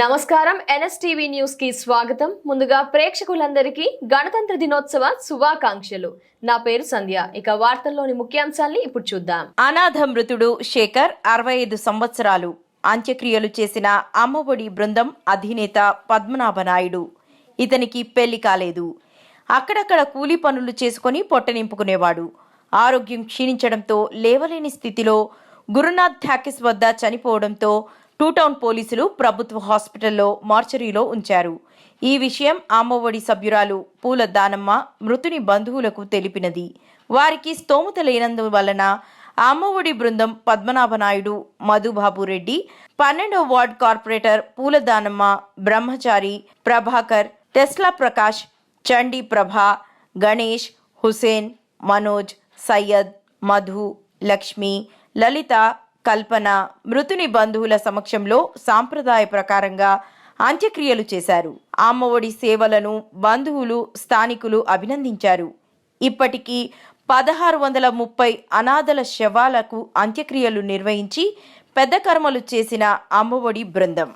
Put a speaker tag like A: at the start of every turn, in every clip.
A: నమస్కారం. ఎన్ఎస్టీవీ న్యూస్కి స్వాగతం. ముందుగా ప్రేక్షకులందరికీ గణతంత్ర దినోత్సవ శుభాకాంక్షలు. నా పేరు సంధ్య. ఇక వార్తల్లోని ముఖ్యాంశాల్ని ఇప్పుడు చూద్దాం.
B: అనాథ మృతుడు శేఖర్ అరవై ఐదు సంవత్సరాలు. అంత్యక్రియలు చేసిన అమ్మఒడి బృందం అధినేత పద్మనాభ నాయుడు. ఇతనికి పెళ్ళి కాలేదు. అక్కడక్కడ కూలీ పనులు చేసుకుని పొట్ట నింపుకునేవాడు. ఆరోగ్యం క్షీణించడంతో లేవలేని స్థితిలో గురునాథ్ ఠాకిస్ వద్ద చనిపోవడంతో టూ టౌన్ పోలీసులు ప్రభుత్వ హాస్పిటల్లో మార్చరీలో ఉంచారు. ఈ విషయం ఆమ్మఒడి సభ్యురాలు పూల దానమ్మ మృతుని బంధువులకు తెలిపినది. వారికి స్తోమత లేనందువలన అమ్మఒడి బృందం పద్మనాభ నాయుడు మధుబాబు రెడ్డి పన్నెండవ వార్డ్ కార్పొరేటర్ పూల దానమ్మ బ్రహ్మచారి ప్రభాకర్ టెస్లా ప్రకాష్ చండీ ప్రభా గణేష్ హుసేన్ మనోజ్ సయ్యద్ మధు లక్ష్మి లలిత కల్పన మృతుని బంధువుల సమక్షంలో సాంప్రదాయ ప్రకారంగా అంత్యక్రియలు చేశారు. అమ్మఒడి సేవలను బంధువులు స్థానికులు అభినందించారు. ఇప్పటికీ పదహారు వందల ముప్పై అనాథల శవాలకు అంత్యక్రియలు నిర్వహించి పెద్ద కర్మలు చేసిన అమ్మఒడి బృందం.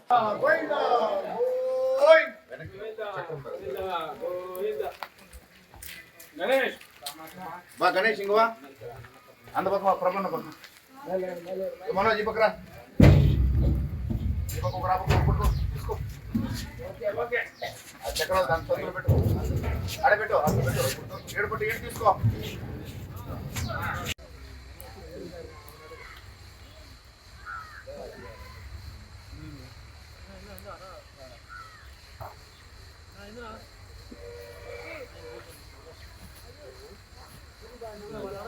C: గణేష్.
D: ఇంక బా అంత పక్క ప్రబంధ పక్క మనోజ్ ఈ పక్కరా ఈ పక్క ఒక రా, పక్క పట్టుకో, తీసుకో ఆ చక్రాలు దాని తొందరలో పెట్టు ఆడ పెట్టు అక్కడ పెట్టు ఏడు పట్టు ఏడు తీసుకో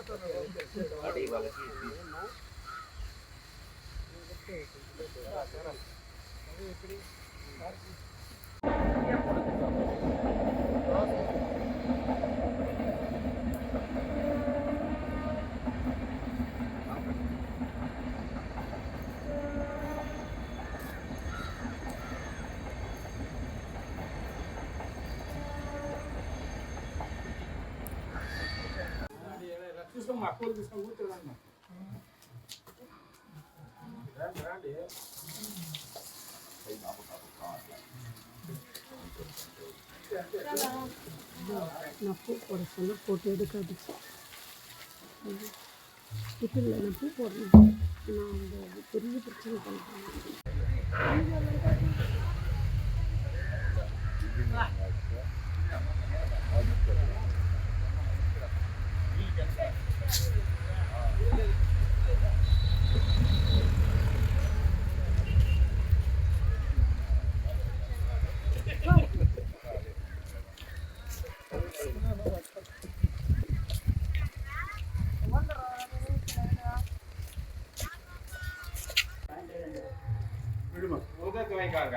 C: எப்படி తీసుకొని మా అక్కలు తీసుకొని కూర్చోండి రండి రండి நப்பு போட சொல்ல போட்டு எடுக்காது இப்போ இல்லை
D: நப்பு போடணும் நான்
C: அந்த பெரிய பிரச்சனை பண்ணுறேன் விடுமா? உதக்கு வைக்காங்க